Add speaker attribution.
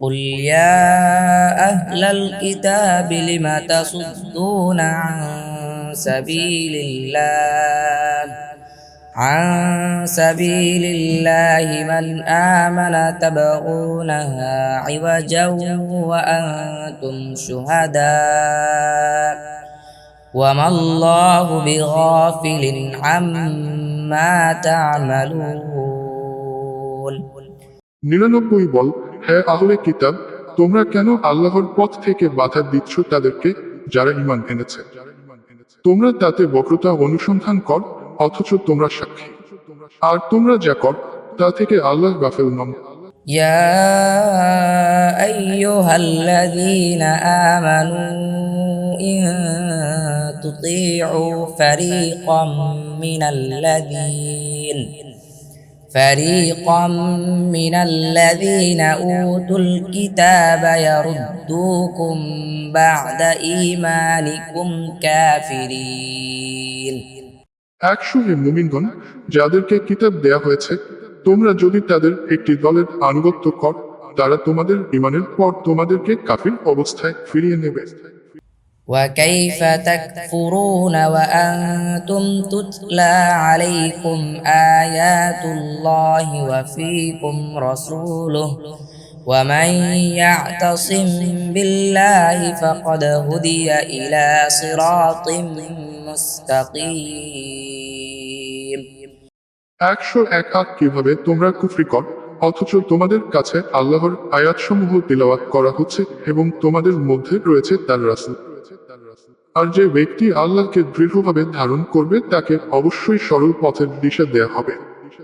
Speaker 1: قل يا أهل الكتاب لم تصدون عن سبيل الله عن سبيل الله من آمن تبغونها عوجا وأنتم شهداء وما الله بغافل عما تعملون
Speaker 2: নিরানব্বই বল হ্যাঁ আহলে কিতাব তোমরা কেন আল্লাহর পথ থেকে বাধা দিচ্ছ তাদেরকে যারা ইমান এনেছে তোমরা তাতে বক্রতা অনুসন্ধান কর অথচ তোমরা সাক্ষী আর তোমরা যা কর তা থেকে আল্লাহ গাফেল নন
Speaker 1: يا أيها الذين آمنوا إن تطيعوا فريقا من الذين فريقا من الذين أوتوا الكتاب يردوكم بعد إيمانكم كافرين
Speaker 2: একশো হে মুমিনগণ যাদেরকে কিতাব দেয়া হয়েছে তোমরা যদি তাদের একটি দলের আনুগত্য কর তারা তোমাদের ইমানের পর তোমাদেরকে কাফির অবস্থায় ফিরিয়ে নেবে
Speaker 1: وكيف تكفرون وأنتم تتلى عليكم آيات الله وفيكم رسوله ومن يعتصم بالله فقد هدي إلى صراط مستقيم
Speaker 2: একশো এক আট কিভাবে তোমরা কুফরি কর অথচ তোমাদের কাছে আল্লাহর আয়াতসমূহ তিলাওয়াত করা হচ্ছে এবং তোমাদের মধ্যে রয়েছে তার রাসূল আর যে ব্যক্তি আল্লাহকে দৃঢ়ভাবে ধারণ করবে তাকে অবশ্যই সরল পথের দিশা দেয়া হবে।